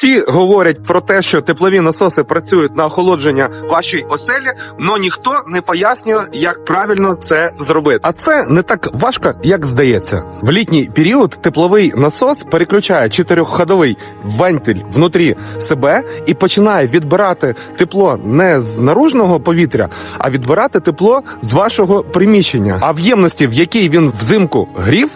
Всі говорять про те, що теплові насоси працюють на охолодження вашої оселі, але ніхто не пояснює, як правильно це зробити. А це не так важко, як здається. В літній період тепловий насос переключає чотирьохходовий вентиль внутрі себе і починає відбирати тепло не з наружного повітря, а відбирати тепло з вашого приміщення. А в ємності, в якій він взимку грів.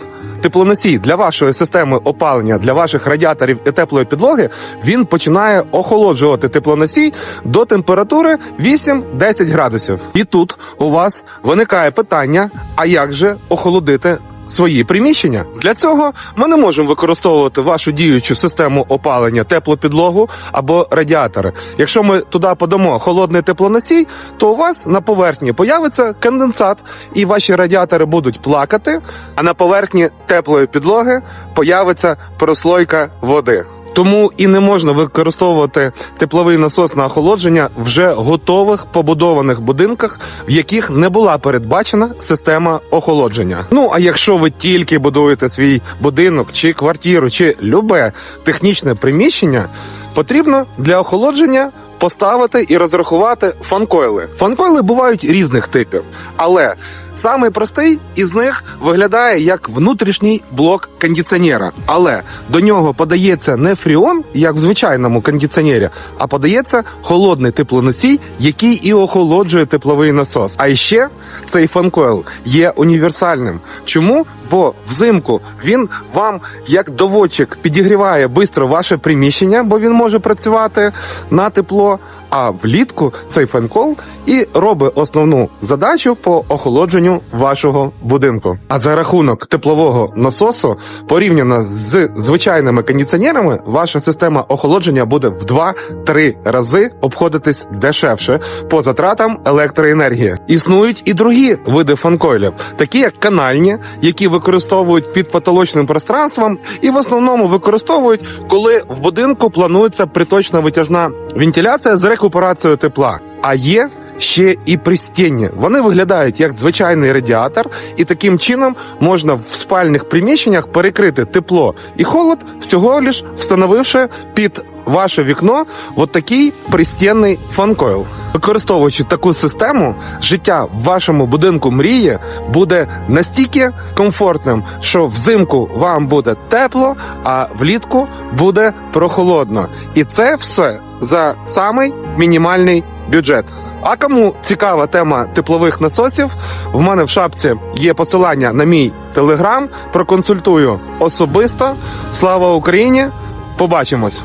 Теплоносій для вашої системи опалення, для ваших радіаторів і теплої підлоги, він починає охолоджувати теплоносій до температури 8-10 градусів. І тут у вас виникає питання: а як же охолодити? Свої приміщення для цього ми не можемо використовувати вашу діючу систему опалення, теплопідлогу або радіатори. Якщо ми туди подамо холодний теплоносій, то у вас на поверхні появиться конденсат, і ваші радіатори будуть плакати. А на поверхні теплої підлоги появиться прослойка води. Тому і не можна використовувати тепловий насос на охолодження вже готових побудованих будинках, в яких не була передбачена система охолодження. Ну а якщо ви тільки будуєте свій будинок чи квартиру, чи любе технічне приміщення, потрібно для охолодження поставити і розрахувати фанкойли. Фанкойли бувають різних типів, але Самий простий із них виглядає як внутрішній блок кондиціонера, але до нього подається не фріон, як в звичайному кондиціонері, а подається холодний теплоносій, який і охолоджує тепловий насос. А ще цей фанкойл є універсальним. Чому? Бо взимку він вам як доводчик підігріває швидко ваше приміщення, бо він може працювати на тепло. А влітку цей фанкол і робить основну задачу по охолодженню вашого будинку. А за рахунок теплового насосу, порівняно з звичайними кондиціонерами, ваша система охолодження буде в 2-3 рази обходитись дешевше по затратам електроенергії. Існують і другі види фанкойлів, такі як канальні, які використовують під потолочним пространством, і в основному використовують, коли в будинку планується приточна витяжна вентиляція з рекуперацією тепла. А є ще і пристінні. Вони виглядають як звичайний радіатор, і таким чином можна в спальних приміщеннях перекрити тепло і холод, всього лиш встановивши під ваше вікно от такий пристінний фанкойл. Використовуючи таку систему, життя в вашому будинку мрії буде настільки комфортним, що взимку вам буде тепло, а влітку буде прохолодно. І це все за самий мінімальний бюджет. А кому цікава тема теплових насосів, в мене в шапці є посилання на мій телеграм. Проконсультую особисто. Слава Україні! Побачимось!